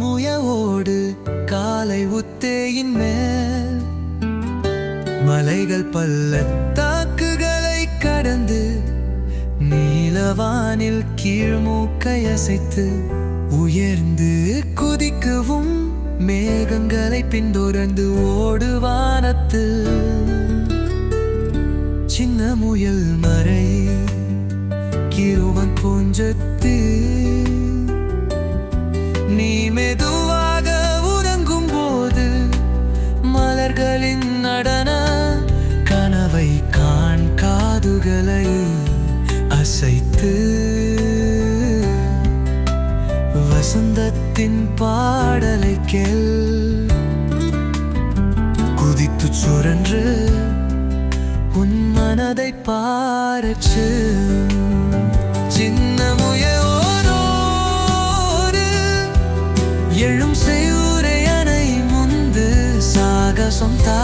ஓடு காலை உத்தேயின் மேல் மலைகள் பள்ளத்தாக்குகளை கடந்து நீலவானில் கீழ்மூக்கை அசைத்து உயர்ந்து குதிக்கவும் மேகங்களை பின்தொடர்ந்து ஓடுவானத்து சின்ன முயல் மறை கிருவன் பூஞ்சத்து முதுகலை அசைத்து வசந்தத்தின் பாடலை கேள். குதித்து சுரன்று உன் மனதை பாரச்சு சின்ன முயலோடு எழும் செய்யுரை அணை முந்து சாகசம் தா